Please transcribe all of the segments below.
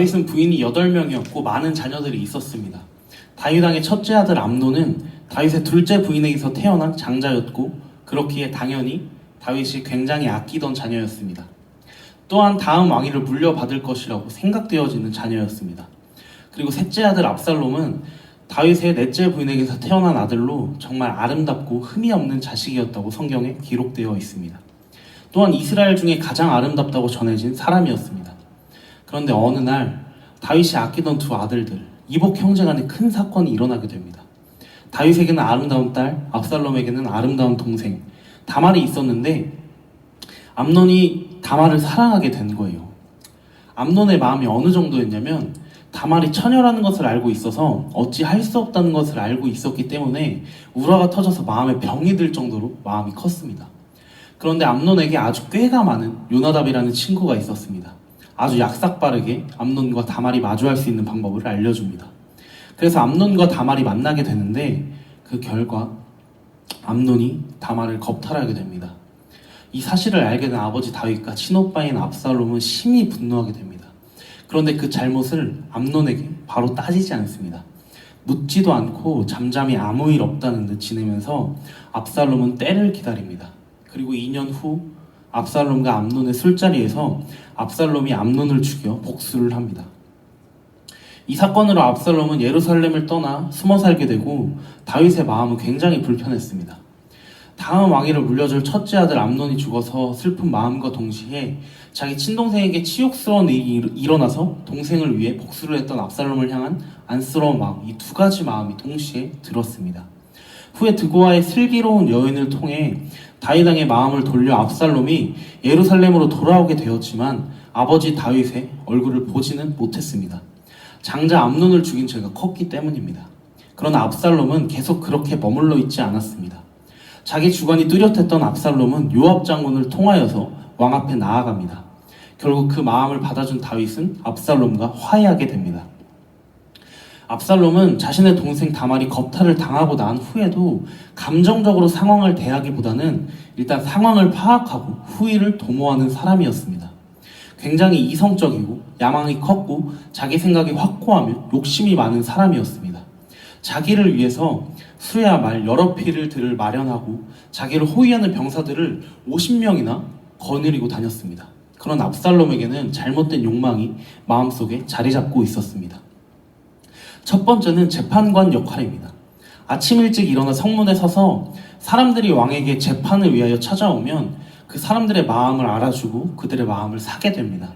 다윗은 부인이 8명이었고 많은 자녀들이 있었습니다. 다윗 왕의 첫째 아들 암노는 다윗의 둘째 부인에게서 태어난 장자였고 그렇기에 당연히 다윗이 굉장히 아끼던 자녀였습니다. 또한 다음 왕위를 물려받을 것이라고 생각되어지는 자녀였습니다. 그리고 셋째 아들 압살롬은 다윗의 넷째 부인에게서 태어난 아들로 정말 아름답고 흠이 없는 자식이었다고 성경에 기록되어 있습니다. 또한 이스라엘 중에 가장 아름답다고 전해진 사람이었습니다. 그런데 어느 날 다윗이 아끼던 두 아들들 이복 형제 간에 큰 사건이 일어나게 됩니다. 다윗에게는 아름다운 딸, 압살롬에게는 아름다운 동생 다말이 있었는데 암논이 다말을 사랑하게 된 거예요. 암논의 마음이 어느 정도였냐면 다말이 처녀라는 것을 알고 있어서 어찌 할 수 없다는 것을 알고 있었기 때문에 우라가 터져서 마음에 병이 들 정도로 마음이 컸습니다. 그런데 암논에게 아주 꾀가 많은 요나답이라는 친구가 있었습니다. 아주 약삭빠르게 암논과 다말이 마주할 수 있는 방법을 알려줍니다. 그래서 암논과 다말이 만나게 되는데 그 결과 암논이 다말을 겁탈하게 됩니다. 이 사실을 알게 된 아버지 다윗과 친오빠인 압살롬은 심히 분노하게 됩니다. 그런데 그 잘못을 암논에게 바로 따지지 않습니다. 묻지도 않고 잠잠히 아무 일 없다는 듯 지내면서 압살롬은 때를 기다립니다. 그리고 2년 후 압살롬과 암논의 술자리에서 압살롬이 암논을 죽여 복수를 합니다. 이 사건으로 압살롬은 예루살렘을 떠나 숨어 살게 되고 다윗의 마음은 굉장히 불편했습니다. 다음 왕위를 물려줄 첫째 아들 암논이 죽어서 슬픈 마음과 동시에 자기 친동생에게 치욕스러운 일이 일- 일어나서 동생을 위해 복수를 했던 압살롬을 향한 안쓰러운 마음 이 두 가지 마음이 동시에 들었습니다. 후에 드고와의 슬기로운 여인을 통해 다윗왕의 마음을 돌려 압살롬이 예루살렘으로 돌아오게 되었지만 아버지 다윗의 얼굴을 보지는 못했습니다. 장자 암논을 죽인 죄가 컸기 때문입니다. 그러나 압살롬은 계속 그렇게 머물러 있지 않았습니다. 자기 주관이 뚜렷했던 압살롬은 요압 장군을 통하여서 왕 앞에 나아갑니다. 결국 그 마음을 받아준 다윗은 압살롬과 화해하게 됩니다. 압살롬은 자신의 동생 다말이 겁탈을 당하고 난 후에도 감정적으로 상황을 대하기보다는 일단 상황을 파악하고 후위를 도모하는 사람이었습니다. 굉장히 이성적이고 야망이 컸고 자기 생각이 확고하며 욕심이 많은 사람이었습니다. 자기를 위해서 수야 말 여러 필들을 마련하고 자기를 호위하는 병사들을 50명이나 거느리고 다녔습니다. 그런 압살롬에게는 잘못된 욕망이 마음속에 자리 잡고 있었습니다. 첫 번째는 재판관 역할입니다. 아침 일찍 일어나 성문에 서서 사람들이 왕에게 재판을 위하여 찾아오면 그 사람들의 마음을 알아주고 그들의 마음을 사게 됩니다.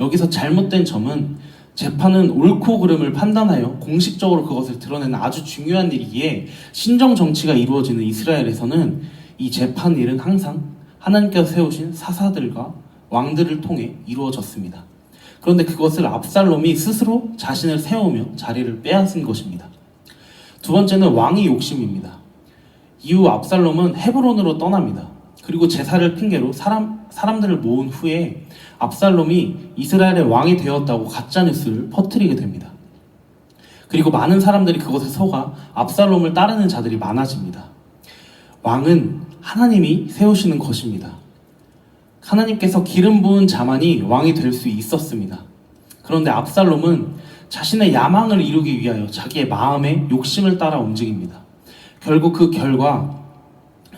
여기서 잘못된 점은 재판은 옳고 그름을 판단하여 공식적으로 그것을 드러내는 아주 중요한 일이기에 신정 정치가 이루어지는 이스라엘에서는 이 재판 일은 항상 하나님께서 세우신 사사들과 왕들을 통해 이루어졌습니다. 그런데 그것을 압살롬이 스스로 자신을 세우며 자리를 빼앗은 것입니다. 두 번째는 왕의 욕심입니다. 이후 압살롬은 헤브론으로 떠납니다. 그리고 제사를 핑계로 사람, 사람들을 모은 후에 압살롬이 이스라엘의 왕이 되었다고 가짜 뉴스를 퍼뜨리게 됩니다. 그리고 많은 사람들이 그것에 속아 압살롬을 따르는 자들이 많아집니다. 왕은 하나님이 세우시는 것입니다. 하나님께서 기름 부은 자만이 왕이 될 수 있었습니다. 그런데 압살롬은 자신의 야망을 이루기 위하여 자기의 마음의 욕심을 따라 움직입니다. 결국 그 결과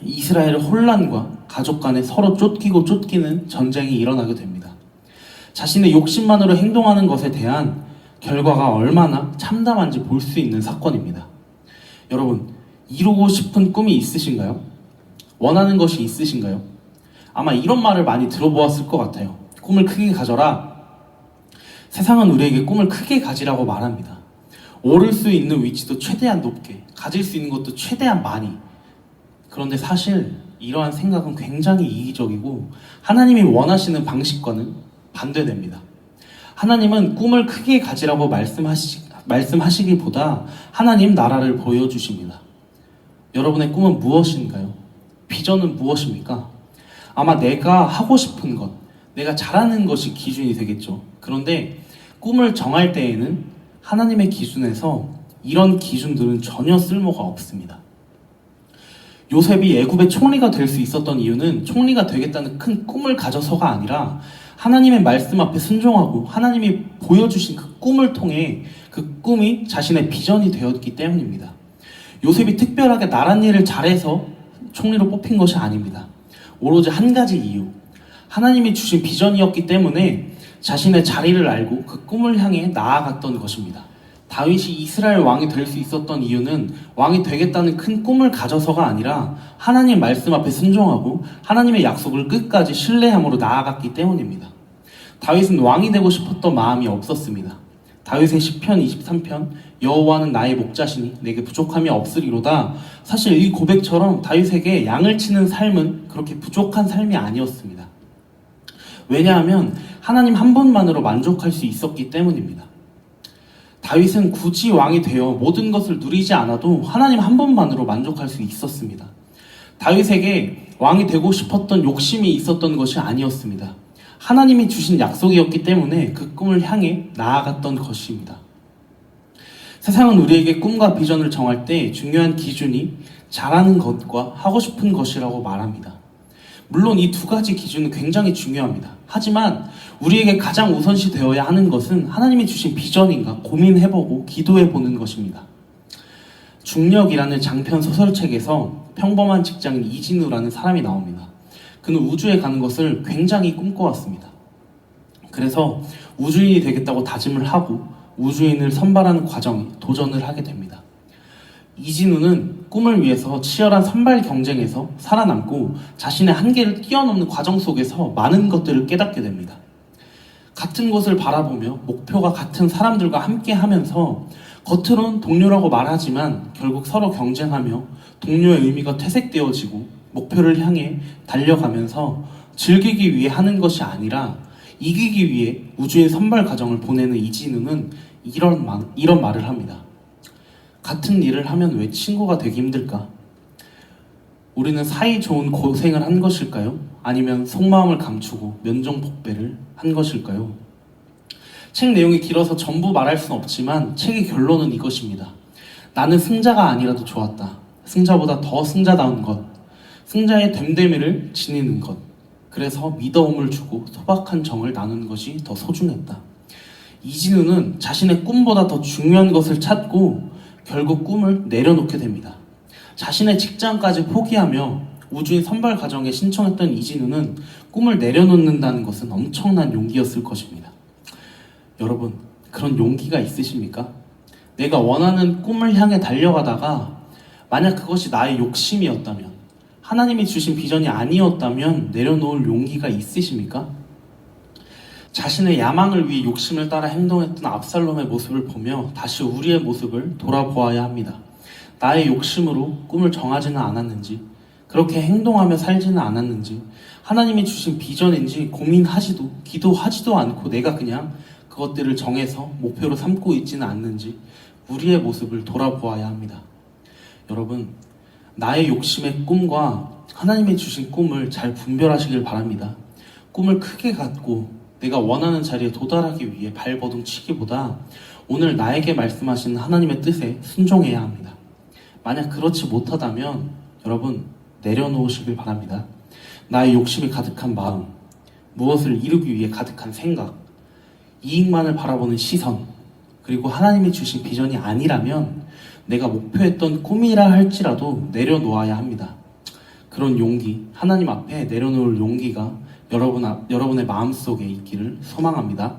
이스라엘의 혼란과 가족 간에 서로 쫓기고 쫓기는 전쟁이 일어나게 됩니다. 자신의 욕심만으로 행동하는 것에 대한 결과가 얼마나 참담한지 볼 수 있는 사건입니다. 여러분, 이루고 싶은 꿈이 있으신가요? 원하는 것이 있으신가요? 아마 이런 말을 많이 들어보았을 것 같아요. 꿈을 크게 가져라. 세상은 우리에게 꿈을 크게 가지라고 말합니다. 오를 수 있는 위치도 최대한 높게, 가질 수 있는 것도 최대한 많이. 그런데 사실 이러한 생각은 굉장히 이기적이고 하나님이 원하시는 방식과는 반대됩니다. 하나님은 꿈을 크게 가지라고 말씀하시, 말씀하시기보다 하나님 나라를 보여주십니다. 여러분의 꿈은 무엇인가요? 비전은 무엇입니까? 아마 내가 하고 싶은 것, 내가 잘하는 것이 기준이 되겠죠. 그런데 꿈을 정할 때에는 하나님의 기준에서 이런 기준들은 전혀 쓸모가 없습니다. 요셉이 애굽의 총리가 될 수 있었던 이유는 총리가 되겠다는 큰 꿈을 가져서가 아니라 하나님의 말씀 앞에 순종하고 하나님이 보여주신 그 꿈을 통해 그 꿈이 자신의 비전이 되었기 때문입니다. 요셉이 특별하게 나란 일을 잘해서 총리로 뽑힌 것이 아닙니다. 오로지 한 가지 이유. 하나님이 주신 비전이었기 때문에 자신의 자리를 알고 그 꿈을 향해 나아갔던 것입니다. 다윗이 이스라엘 왕이 될 수 있었던 이유는 왕이 되겠다는 큰 꿈을 가져서가 아니라 하나님 말씀 앞에 순종하고 하나님의 약속을 끝까지 신뢰함으로 나아갔기 때문입니다. 다윗은 왕이 되고 싶었던 마음이 없었습니다. 다윗의 시편 23편 여호와는 나의 목자시니 내게 부족함이 없으리로다. 사실 이 고백처럼 다윗에게 양을 치는 삶은 그렇게 부족한 삶이 아니었습니다. 왜냐하면 하나님 한 분만으로 만족할 수 있었기 때문입니다. 다윗은 굳이 왕이 되어 모든 것을 누리지 않아도 하나님 한 분만으로 만족할 수 있었습니다. 다윗에게 왕이 되고 싶었던 욕심이 있었던 것이 아니었습니다. 하나님이 주신 약속이었기 때문에 그 꿈을 향해 나아갔던 것입니다. 세상은 우리에게 꿈과 비전을 정할 때 중요한 기준이 잘하는 것과 하고 싶은 것이라고 말합니다. 물론 이 두 가지 기준은 굉장히 중요합니다. 하지만 우리에게 가장 우선시 되어야 하는 것은 하나님이 주신 비전인가 고민해보고 기도해보는 것입니다. 중력이라는 장편 소설책에서 평범한 직장인 이진우라는 사람이 나옵니다. 그는 우주에 가는 것을 굉장히 꿈꿔왔습니다. 그래서 우주인이 되겠다고 다짐을 하고 우주인을 선발하는 과정에 도전을 하게 됩니다. 이진우는 꿈을 위해서 치열한 선발 경쟁에서 살아남고 자신의 한계를 뛰어넘는 과정 속에서 많은 것들을 깨닫게 됩니다. 같은 곳을 바라보며 목표가 같은 사람들과 함께 하면서 겉으론 동료라고 말하지만 결국 서로 경쟁하며 동료의 의미가 퇴색되어지고 목표를 향해 달려가면서 즐기기 위해 하는 것이 아니라 이기기 위해 우주의 선발 과정을 보내는 이진우는 이런, 말, 이런 말을 합니다. 같은 일을 하면 왜 친구가 되기 힘들까? 우리는 사이 좋은 고생을 한 것일까요? 아니면 속마음을 감추고 면정복배를 한 것일까요? 책 내용이 길어서 전부 말할 수는 없지만 책의 결론은 이것입니다. 나는 승자가 아니라도 좋았다. 승자보다 더 승자다운 것. 승자의 됨됨이를 지니는 것. 그래서 미더움을 주고 소박한 정을 나누는 것이 더 소중했다. 이진우는 자신의 꿈보다 더 중요한 것을 찾고 결국 꿈을 내려놓게 됩니다. 자신의 직장까지 포기하며 우주인 선발 과정에 신청했던 이진우는 꿈을 내려놓는다는 것은 엄청난 용기였을 것입니다. 여러분, 그런 용기가 있으십니까? 내가 원하는 꿈을 향해 달려가다가 만약 그것이 나의 욕심이었다면 하나님이 주신 비전이 아니었다면 내려놓을 용기가 있으십니까? 자신의 야망을 위해 욕심을 따라 행동했던 압살롬의 모습을 보며 다시 우리의 모습을 돌아보아야 합니다. 나의 욕심으로 꿈을 정하지는 않았는지, 그렇게 행동하며 살지는 않았는지, 하나님이 주신 비전인지 고민하지도, 기도하지도 않고 내가 그냥 그것들을 정해서 목표로 삼고 있지는 않는지, 우리의 모습을 돌아보아야 합니다. 여러분, 나의 욕심의 꿈과 하나님이 주신 꿈을 잘 분별하시길 바랍니다. 꿈을 크게 갖고 내가 원하는 자리에 도달하기 위해 발버둥 치기보다 오늘 나에게 말씀하신 하나님의 뜻에 순종해야 합니다. 만약 그렇지 못하다면 여러분 내려놓으시길 바랍니다. 나의 욕심이 가득한 마음, 무엇을 이루기 위해 가득한 생각, 이익만을 바라보는 시선, 그리고 하나님이 주신 비전이 아니라면 내가 목표했던 꿈이라 할지라도 내려놓아야 합니다. 그런 용기, 하나님 앞에 내려놓을 용기가 여러분, 앞- 여러분의 마음속에 있기를 소망합니다.